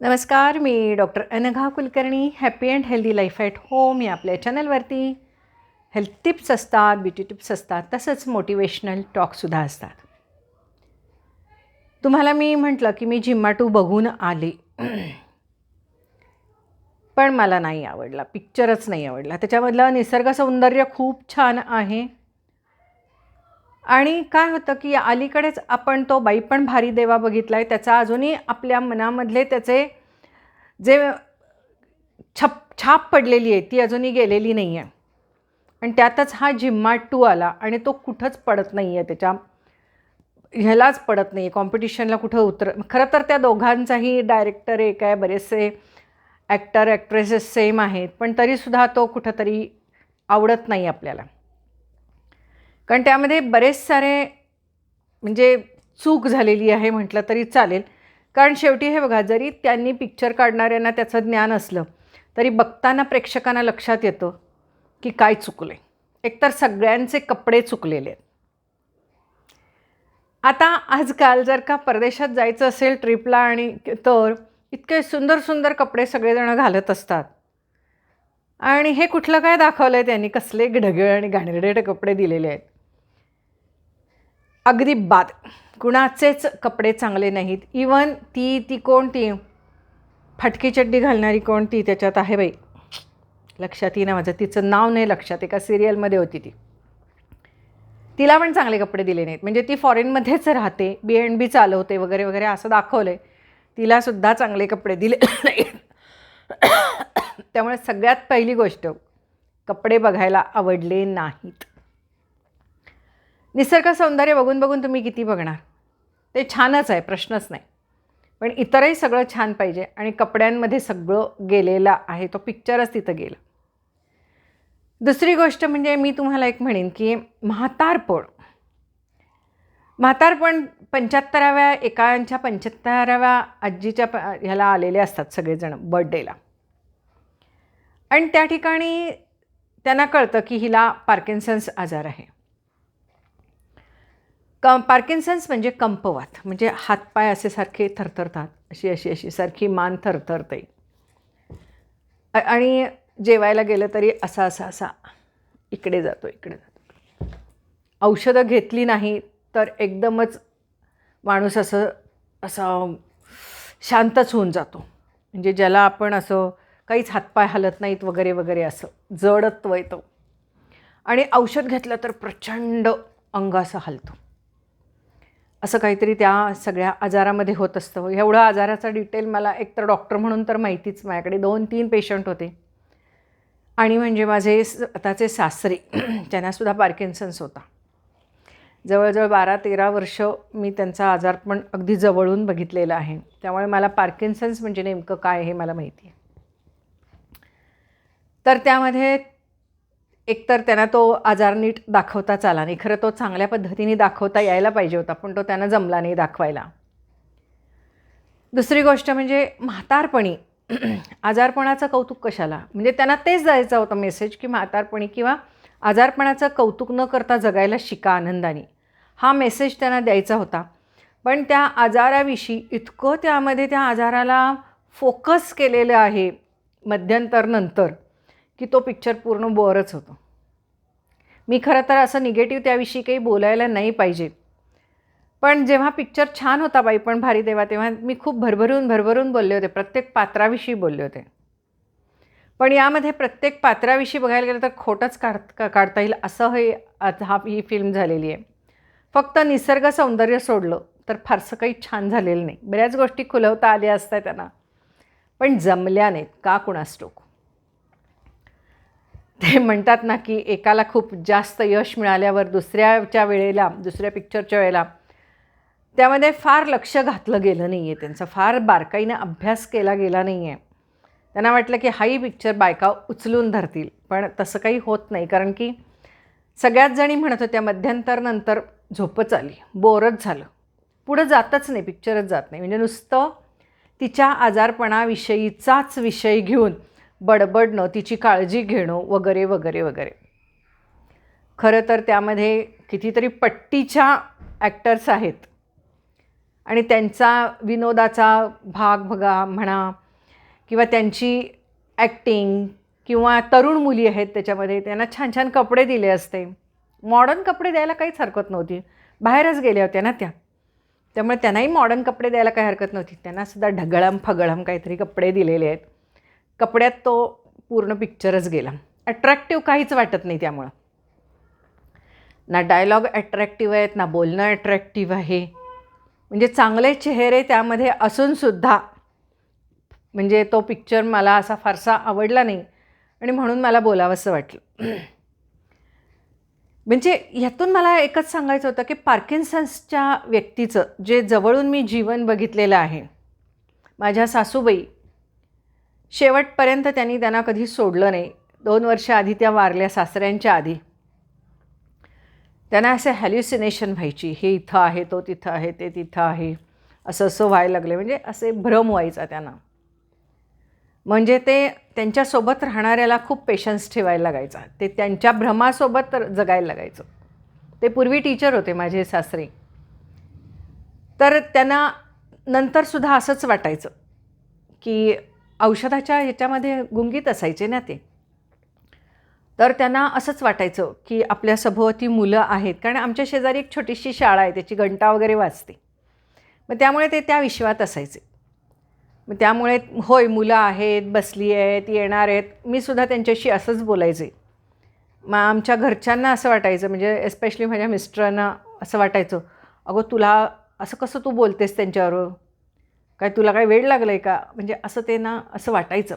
नमस्कार मी doctor Anagha Kulkarni happy and healthy life at home या आपल्या चॅनलवरती हेल्थ टिप्स असतात ब्युटी टिप्स असतात तसंच मोटिवेशनल टॉकसुद्धा असतात. तुम्हाला मी म्हटलं की मी जिम्मा टू बघून आले. पण मला नाही आवडला पिक्चरच नाही आवडला. त्याच्यामधलं निसर्ग सौंदर्य खूप छान आहे. आणि काय होतं की अलीकडेच आपण तो बाई पण भारी देवा बघितला आहे त्याचा अजूनही आपल्या मनामधले त्याचे जे छप छाप पडलेली आहे ती अजूनही गेलेली नाही आहे आणि त्यातच हा जिम्मा टू आला आणि तो कुठंच पडत नाही आहे त्याच्या ह्यालाच पडत नाही आहे कॉम्पिटिशनला कुठं उतर खरं तर त्या दोघांचाही डायरेक्टर एक आहे बरेचसे ॲक्टर ॲक्ट्रेसेस सेम आहेत पण तरीसुद्धा तो कुठंतरी आवडत नाही आपल्याला. कारण त्यामध्ये बरेच सारे म्हणजे चूक झालेली आहे म्हटलं तरी चालेल. कारण शेवटी हे बघा जरी त्यांनी पिक्चर काढणाऱ्यांना त्याचं ज्ञान असलं तरी बघताना प्रेक्षकांना लक्षात येतं की काय चुकलं आहे एकतर सगळ्यांचे कपडे चुकलेले आहेत. आता आजकाल जर का परदेशात जायचं असेल ट्रिपला आणि तर इतके सुंदर सुंदर कपडे सगळेजणं घालत असतात. आणि हे कुठलं काय दाखवलं आहे त्यांनी? कसले ढगळ आणि घाणेरडे कपडे दिलेले आहेत. अगदी बाद. कुणाचेच कपडे चांगले नाहीत. इवन ती ती कोणती? फटकी चड्डी घालणारी कोणती? त्याच्यात आहे बाई. लक्षात येईना माझं. तिचं नाव नाही लक्षात. एका सिरियलमध्ये होती ती. तिला पण चांगले कपडे दिले नाहीत. म्हणजे ती फॉरेनमध्येच राहते. बी एंड बी चालवते वगैरे वगैरे असं दाखवलं आहे तिलासुद्धा चांगले कपडे दिले नाहीत. त्यामुळे सगळ्यात पहिली गोष्ट कपडे बघायला आवडले नाहीत. निसर्ग सौंदर्य बघून बघून तुम्ही किती बघणार? ते छानच आहे प्रश्नच नाही. पण इतरही सगळं छान पाहिजे आणि कपड्यांमध्ये सगळं गेलेलं आहे तो पिक्चरच तिथं गेलं. दुसरी गोष्ट म्हणजे मी तुम्हाला एक म्हणेन की म्हातारपण. म्हातारपण पंच्याहत्तराव्या एकांच्या पंच्याहत्तराव्या आजीच्या प ह्याला आलेले असतात सगळेजण बर्थडेला आणि त्या ठिकाणी त्यांना कळतं की हिला पार्किन्सन्स आजार आहे. क पार्किन्सन्स म्हणजे कंपवात म्हणजे हातपाय असे सारखे थरथरतात अशी अशी अशी सारखी मान थरथरते. आणि जेवायला गेलं तरी असा असा असा इकडे जातो इकडे जातो. औषधं घेतली नाही तर एकदमच माणूस असं असं शांतच होऊन जातो. म्हणजे ज्याला आपण असं काहीच हातपाय हलत नाहीत वगैरे वगैरे असं जडत्व येतं. आणि औषध घेतलं तर प्रचंड अंग असं हलतो. असं काहीतरी त्या सगळ्या आजारामध्ये होत असतं. एवढं आजाराचा डिटेल मला एकतर डॉक्टर म्हणून तर माहितीच माझ्याकडे. दोन तीन पेशंट होते. आणि म्हणजे माझे स्वतःचे सासरे त्यांनासुद्धा पार्किन्सन्स होता. जवळजवळ बारा तेरा वर्ष मी त्यांचा आजार पण अगदी जवळून बघितलेलं आहे. त्यामुळे मला पार्किन्सन्स म्हणजे नेमकं काय हे मला माहिती आहे. तर त्यामध्ये एकतर त्यांना तो आजार नीट दाखवताच आला नाही. खरं तो चांगल्या पद्धतीने दाखवता यायला पाहिजे होता पण तो त्यांना जमला नाही दाखवायला. दुसरी गोष्ट म्हणजे म्हातारपणी आजारपणाचं कौतुक कशाला? म्हणजे त्यांना तेच द्यायचं होतं मेसेज की म्हातारपणी किंवा आजारपणाचं कौतुक न करता जगायला शिका आनंदाने. हा मेसेज त्यांना द्यायचा होता. पण त्या आजाराविषयी इतकं त्यामध्ये त्या आजाराला फोकस केलेलं आहे मध्यंतर नंतर. की तो पिक्चर पूर्ण बोअरच होतो. मी खरं तर असं निगेटिव्ह त्याविषयी काही बोलायला नाही पाहिजे. पण जेव्हा पिक्चर छान होता बाई पण भारी देवा तेव्हा मी खूप भरभरून भरभरून बोलले होते. प्रत्येक पात्राविषयी बोलले होते. पण यामध्ये प्रत्येक पात्राविषयी बघायला गेलं तर खोटंच काढ काढता येईल असं हे हा ही फिल्म झालेली आहे. फक्त निसर्ग सौंदर्य सोडलं तर फारसं काही छान झालेलं नाही. बऱ्याच गोष्टी खुलवता आल्या असत्या त्यांना. पण जमल्या नाहीत. का कुणास टोक ते म्हणतात ना की एकाला खूप जास्त यश मिळाल्यावर दुसऱ्याच्या वेळेला दुसऱ्या पिक्चरच्या वेळेला त्यामध्ये फार लक्ष घातलं गेलं नाही आहे त्यांचा. फार बारकाईनं अभ्यास केला गेला नाही आहे त्यांना वाटलं की हाही पिक्चर बायका उचलून धरतील पण तसं काही होत नाही. कारण की सगळ्याच जणी म्हणत होत्या मध्यंतर नंतर झोपच आली बोरच झालं. पुढं जातच नाही पिक्चरच जात नाही. म्हणजे नुसतं तिच्या आजारपणाविषयीचाच विषय घेऊन बडबडणं तिची काळजी घेणं वगैरे वगैरे वगैरे. खरं तर त्यामध्ये कितीतरी पट्टीच्या ॲक्टर्स आहेत. आणि त्यांचा विनोदाचा भाग बघा म्हणा किंवा त्यांची ॲक्टिंग किंवा तरुण मुली आहेत त्याच्यामध्ये त्यांना छान छान कपडे दिले असते. मॉडर्न कपडे द्यायला काहीच हरकत नव्हती. बाहेरच गेल्या होत्या ना त्या. त्यामुळे त्यांनाही मॉडर्न कपडे द्यायला काही हरकत नव्हती. त्यांनासुद्धा ढगळम फगळम काहीतरी कपडे दिलेले आहेत. कपड्यात तो पूर्ण पिक्चरच गेला. अट्रॅक्टिव्ह काहीच वाटत नाही त्यामुळं. ना डायलॉग अट्रॅक्टिव्ह आहेत ना बोलणं अट्रॅक्टिव्ह आहे. म्हणजे चांगले चेहरे त्यामध्ये असूनसुद्धा म्हणजे तो पिक्चर मला असा फारसा आवडला नाही आणि म्हणून मला बोलावंसं वाटलं. म्हणजे ह्यातून मला एकच सांगायचं होतं की पार्किन्सन्सच्या व्यक्तीचं जे जवळून मी जीवन बघितलेलं आहे माझ्या सासूबाई शेवटपर्यंत त्यांनी त्यांना कधी सोडलं नाही. दोन वर्ष आधी त्या वारल्या सासऱ्यांच्या आधी. त्यांना असे हॅल्युसिनेशन व्हायची हे इथं आहे तो तिथं आहे ते तिथं आहे. असं असं व्हायला लागले. म्हणजे असे भ्रम व्हायचा त्यांना. म्हणजे ते त्यांच्यासोबत राहणाऱ्याला खूप पेशन्स ठेवायला लागायचा. ते त्यांच्या भ्रमासोबत जगायला लागायचं. ते पूर्वी टीचर होते माझे सासरे. तर त्यांना नंतरसुद्धा असंच वाटायचं की औषधाच्या ह्याच्यामध्ये गुंगीत असायचे ना ते. तर त्यांना असंच वाटायचं की आपल्या सभोवती मुलं आहेत. कारण आमच्या शेजारी एक छोटीशी शाळा आहे त्याची घंटा वगैरे वाजते. मग त्यामुळे ते त्या विश्वात असायचे. मग त्यामुळे होय मुलं आहेत बसली आहेत येणार आहेत. मी सुद्धा त्यांच्याशी असंच बोलायचे. मग आमच्या घरच्यांना असं वाटायचं म्हणजे एस्पेशली माझ्या मिस्टरांना असं वाटायचं अगं तुला असं कसं तू बोलतेस त्यांच्यावर काय तुला काय वेळ लागलं आहे का? म्हणजे असं ते ना असं वाटायचं.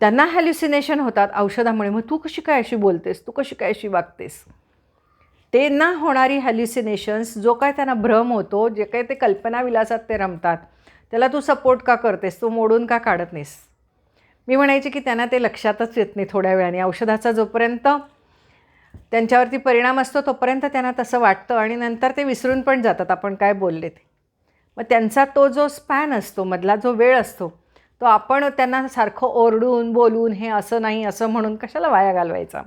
त्यांना हॅल्युसिनेशन होतात औषधामुळे. मग तू कशी काय अशी बोलतेस? तू कशी काय अशी वागतेस? ते ना होणारी हॅल्युसिनेशन्स जो काय त्यांना भ्रम होतो जे काय ते कल्पना विलासात ते रमतात त्याला तू सपोर्ट का करतेस? तू मोडून का काढत नाहीस? मी म्हणायची की त्यांना ते लक्षातच येत नाही थोड्या वेळाने. औषधाचा जोपर्यंत त्यांच्यावरती परिणाम असतो तोपर्यंत त्यांना तसं वाटतं आणि नंतर ते विसरून पण जातात आपण काय बोलले ते मग त्यांचा तो जो स्पॅन असतो मधला जो वेळ असतो तो आपण त्यांना सारखं ओरडून बोलून हे असं नाही असं म्हणून कशाला वाया घालवायचा?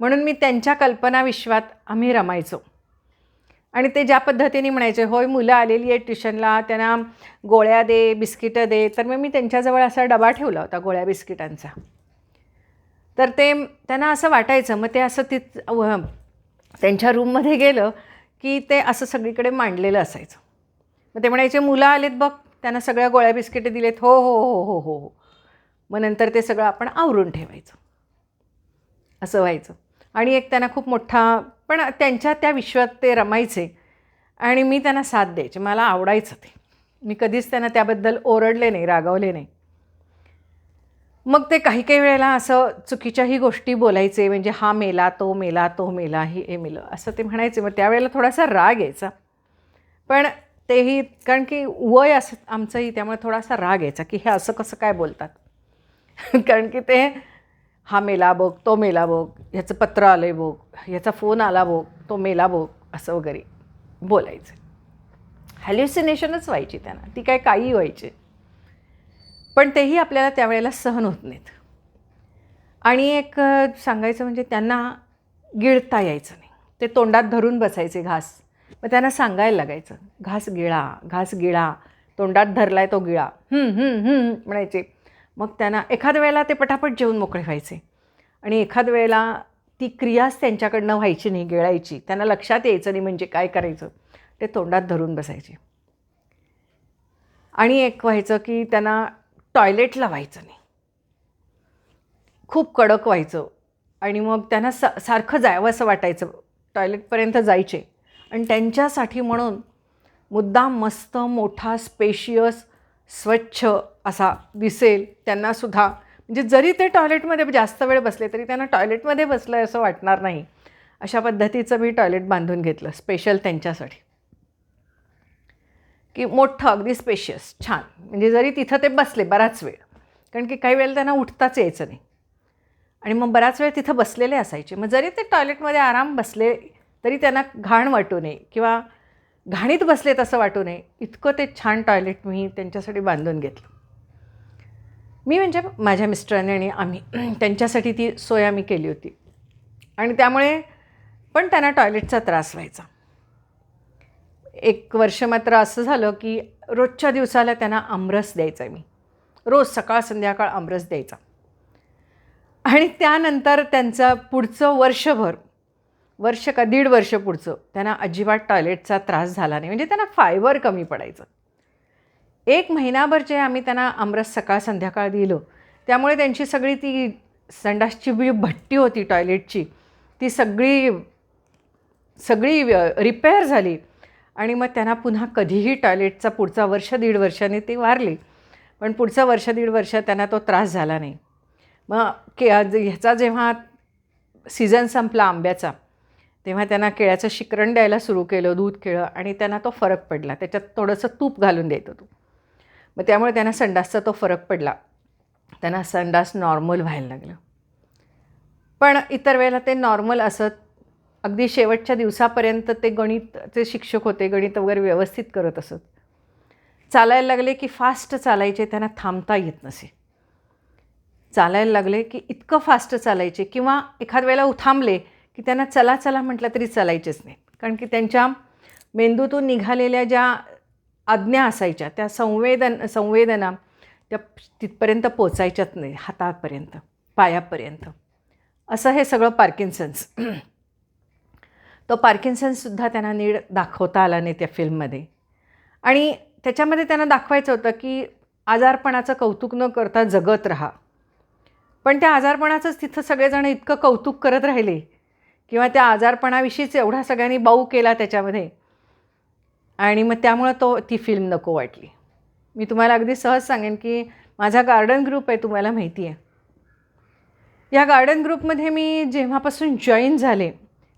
म्हणून मी त्यांच्या कल्पनाविश्वात आम्ही रमायचो. आणि ते ज्या पद्धतीने म्हणायचे होय मुलं आलेली आहेत ट्युशनला त्यांना गोळ्या दे बिस्किटं दे तर मग मी त्यांच्याजवळ असा डबा ठेवला होता गोळ्या बिस्किटांचा. तर ते त्यांना असं वाटायचं मग ते असं तिथ त्यांच्या रूममध्ये गेलं की ते असं सगळीकडे मांडलेलं असायचं. मग ते म्हणायचे मुलं आलेत बघ त्यांना सगळ्या गोळ्या बिस्किटे दिलेत. हो हो हो हो हो हो. मग नंतर ते सगळं आपण आवरून ठेवायचं. असं व्हायचं. आणि एक त्यांना खूप मोठा पण त्यांच्या त्या विश्वात ते रमायचे. आणि मी त्यांना साथ द्यायचे. मला आवडायचं ते. मी कधीच त्यांना त्याबद्दल ओरडले नाही रागावले नाही. मग ते काही काही वेळेला असं चुकीच्याही गोष्टी बोलायचे म्हणजे हा मेला तो मेला तो मेला ही हे मेलं. असं ते म्हणायचे. मग त्यावेळेला थोडासा राग यायचा. पण तेही कारण की वय असं आमचंही त्यामुळे थोडासा राग यायचा की हे असं कसं काय बोलतात. कारण की ते हा मेला बघ तो मेला बघ ह्याचं पत्र आलं आहे बघ ह्याचा फोन आला बघ तो मेला बघ असं वगैरे बोलायचं. हॅल्युसिनेशनच व्हायची त्यांना ती काय काही व्हायची. पण तेही आपल्याला त्यावेळेला सहन होत नाहीत. आणि एक सांगायचं म्हणजे त्यांना गिळता यायचं नाही. ते तोंडात धरून बसायचे घास. मग त्यांना सांगायला लागायचं घास गिळा घास गिळा तोंडात धरलाय तो गिळा. म्हणायचे. मग त्यांना एखाद्या वेळेला ते पटापट जेवून मोकळे व्हायचे. आणि एखाद वेळेला ती क्रियाच त्यांच्याकडनं व्हायची नाही गिळायची. त्यांना लक्षात यायचं नाही म्हणजे काय करायचं. ते तोंडात धरून बसायचे. आणि एक व्हायचं की त्यांना टॉयलेटला व्हायचं नाही. खूप कडक व्हायचं. आणि मग त्यांना सा सारखं जावं असं वाटायचं. टॉयलेटपर्यंत जायचे. आणि त्यांच्यासाठी म्हणून मुद्दाम मस्त मोठा स्पेशियस स्वच्छ असा दिसेल त्यांनासुद्धा म्हणजे जरी ते टॉयलेटमध्ये जास्त वेळ बसले तरी त्यांना टॉयलेटमध्ये बसलं आहे असं वाटणार नाही. अशा पद्धतीचं मी टॉयलेट बांधून घेतलं स्पेशल त्यांच्यासाठी. की मोठं अगदी स्पेशियस छान. म्हणजे जरी तिथं ते बसले बराच वेळ कारण की काही वेळेला त्यांना उठताच यायचं नाही. आणि मग बराच वेळ तिथं बसलेले असायचे. मग जरी ते टॉयलेटमध्ये आराम बसले तरी त्यांना घाण वाटू नये किंवा घाणीत बसलेत असं वाटू नये. इतकं ते छान टॉयलेट मी त्यांच्यासाठी बांधून घेतलं. मी म्हणजे माझ्या मिस्टरांनी आणि आम्ही त्यांच्यासाठी ती सोय आम्ही केली होती. आणि त्यामुळे पण त्यांना टॉयलेटचा त्रास व्हायचा. एक वर्ष मात्र असं झालं की रोजच्या दिवसाला त्यांना आमरस द्यायचा मी. रोज सकाळ संध्याकाळ आमरस द्यायचा. आणि त्यानंतर त्यांचं पुढचं वर्षभर वर्ष का दीड वर्ष पुढचं त्यांना अजिबात टॉयलेटचा त्रास झाला नाही. म्हणजे त्यांना फायबर कमी पडायचं. एक महिनाभर जे आम्ही त्यांना आमरस सकाळ संध्याकाळ दिलं त्यामुळे त्यांची सगळी ती संडासची जी भट्टी होती टॉयलेटची ती सगळी सगळी रिपेअर झाली. आणि मग त्यांना पुन्हा कधीही टॉयलेटचा पुढचा वर्ष दीड वर्षाने ते वारले. पण पुढचं वर्ष दीड वर्ष त्यांना तो त्रास झाला नाही. मग के ह्याचा जेव्हा सीझन संपला आंब्याचा तेव्हा त्यांना केळ्याचं शिकरण द्यायला सुरू केलं दूध केळं आणि त्यांना तो फरक पडला. त्याच्यात थोडंसं तूप घालून द्यायचं होतो मग त्यामुळे त्यांना संडासचा तो फरक पडला. त्यांना संडास नॉर्मल व्हायला लागलं. पण इतर वेळेला ते नॉर्मल असत. अगदी शेवटच्या दिवसापर्यंत ते गणितचे शिक्षक होते गणित वगैरे व्यवस्थित करत असत. चालायला लागले की फास्ट चालायचे त्यांना थांबता येत नसे. चालायला लागले की इतकं फास्ट चालायचे किंवा एखाद वेळेला थांबले की त्यांना चला चला म्हटलं तरी चालायचेच नाही. कारण की त्यांच्या मेंदूतून निघालेल्या ज्या आज्ञा असायच्या त्या संवेदन संवेदना त्या तिथपर्यंत पोचायच्याच नाही हातापर्यंत पायापर्यंत. असं हे सगळं पार्किन्सन्स तो पार्किन्सन्ससुद्धा त्यांना नीड दाखवता आला नाही त्या फिल्ममध्ये. आणि त्याच्यामध्ये त्यांना दाखवायचं होतं की आजारपणाचं कौतुक न करता जगत राहा. पण त्या आजारपणाचंच तिथं सगळेजण इतकं कौतुक करत राहिले किंवा त्या आजारपणाविषयीच एवढा सगळ्यांनी बाऊ केला त्याच्यामध्ये. आणि मग त्यामुळं तो ती फिल्म नको वाटली. मी तुम्हाला अगदी सहज सांगेन की माझा गार्डन ग्रुप आहे तुम्हाला माहिती आहे. या गार्डन ग्रुपमध्ये मी जेव्हापासून जॉईन झाले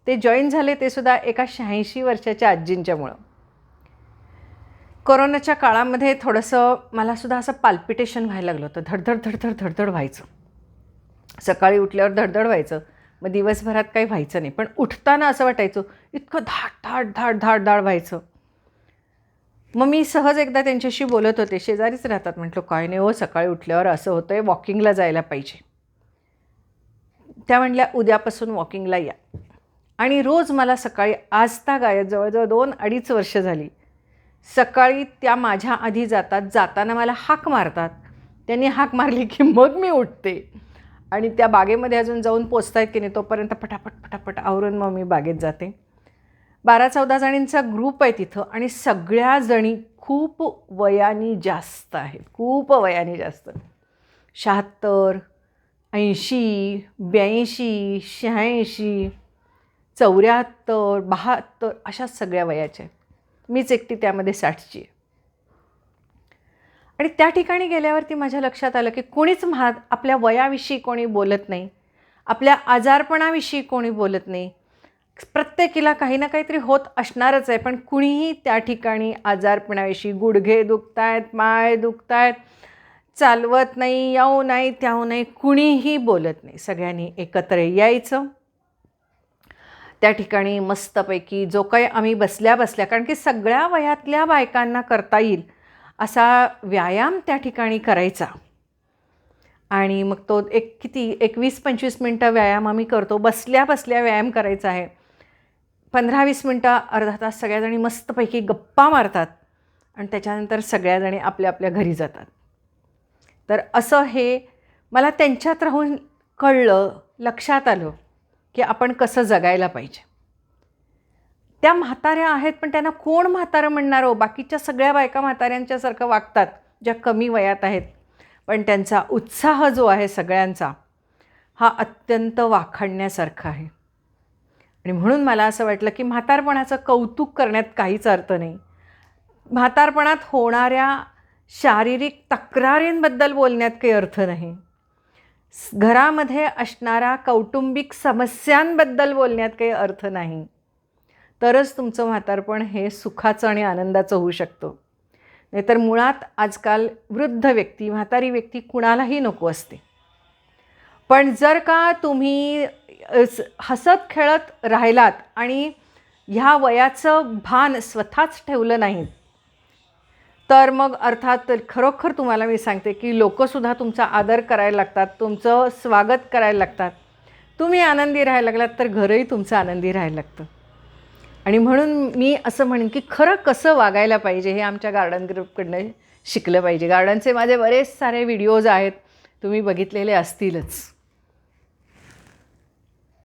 ते जॉईन झाले ते सुद्धा एका शहाऐंशी वर्षाच्या आजींच्यामुळं कोरोनाच्या काळामध्ये थोडंसं मलासुद्धा असं पाल्पिटेशन व्हायला लागलं होतं. धडधड धडधड धडधड व्हायचं. सकाळी उठल्यावर धडधड व्हायचं. मग दिवसभरात काही व्हायचं नाही. पण उठताना असं वाटायचं इतकं धाड धाड धाड धाड धाड व्हायचं. मग मी सहज एकदा त्यांच्याशी बोलत होते शेजारीच राहतात म्हटलं काय नाही हो सकाळी उठल्यावर असं होतं आहे वॉकिंगला जायला पाहिजे. त्या म्हटल्या उद्यापासून वॉकिंगला या. आणि रोज मला सकाळी आजता गायत जवळजवळ दोन अडीच वर्ष झाली. सकाळी त्या माझ्या आधी जातात जाताना मला हाक मारतात. त्यांनी हाक मारली की मग मी उठते. आणि त्या बागेमध्ये अजून जाऊन पोचतायत की नाही तोपर्यंत पटापट पटापट आवरून मग मी बागेत जाते. बारा चौदा जणींचा ग्रुप आहे तिथं आणि सगळ्या जणी खूप वयाने जास्त आहेत. खूप वयाने जास्त. शहात्तर ऐंशी ब्याऐंशी शहाऐंशी चौऱ्याहत्तर बहात्तर अशा सगळ्या वयाच्या आहेत. मीच एकटी त्यामध्ये साठची आहे. आणि त्या ठिकाणी गेल्यावरती माझ्या लक्षात आलं की कोणीच महा आपल्या वयाविषयी कोणी बोलत नाही. आपल्या आजारपणाविषयी कोणी बोलत नाही. प्रत्येकीला काही ना काहीतरी होत असणारच आहे पण कुणीही त्या ठिकाणी आजारपणाविषयी गुडघे दुखत आहेत माय दुखत आहेत चालवत नाही याऊ नाही त्याहू नाही कुणीही बोलत नाही. सगळ्यांनी एकत्र यायचं. त्या ठिकाणी मस्तपैकी जो काही आम्ही बसल्या बसल्या कारण की सगळ्या वयातल्या बायकांना करता येईल. असा व्यायाम त्या ठिकाणी करायचा. आणि मग तो एक किती एकवीस पंचवीस मिनटं व्यायाम आम्ही करतो. बसल्या बसल्या व्यायाम करायचा आहे. पंधरा वीस मिनटं अर्धा तास सगळ्याजणी मस्तपैकी गप्पा मारतात आणि त्याच्यानंतर सगळ्याजणी आपल्या आपल्या घरी जातात. तर असं हे मला त्यांच्यात राहून कळलं लक्षात आलं की आपण कसं जगायला पाहिजे. त्या म्हाताऱ्या आहेत पण त्यांना कोण म्हातारं म्हणणार हो? बाकीच्या सगळ्या बायका म्हाताऱ्यांच्यासारखं वागतात ज्या कमी वयात आहेत. पण त्यांचा उत्साह जो आहे सगळ्यांचा हा अत्यंत वाखाणण्यासारखा आहे. आणि म्हणून मला असं वाटलं की म्हातारपणाचं कौतुक करण्यात काहीच अर्थ नाही. म्हातारपणात होणाऱ्या शारीरिक तक्रारींबद्दल बोलण्यात काही अर्थ नाही. घरामध्ये असणाऱ्या कौटुंबिक समस्यांबद्दल बोलण्यात काही अर्थ नाही. तरच तुमचं म्हातारपण हे सुखाचं आणि आनंदाचं होऊ शकतं. नाहीतर मुळात आजकाल वृद्ध व्यक्ती म्हातारी व्यक्ती कुणालाही नको असते. पण जर का तुम्ही हसत खेळत राहिलात आणि ह्या वयाचं भान स्वतःच ठेवलं नाही तर मग अर्थात खरोखर तुम्हाला मी सांगते की लोकंसुद्धा तुमचा आदर करायला लागतात तुमचं स्वागत करायला लागतात. तुम्ही आनंदी राहायला लागलात तर घरही तुमचं आनंदी राहायला लागतं. आणि म्हणून मी असं म्हणेन की खरं कसं वागायला पाहिजे हे आमच्या गार्डन ग्रुपकडनं शिकलं पाहिजे. गार्डनचे माझे बरेच सारे व्हिडिओज आहेत. तुम्ही बघितलेले असतीलच.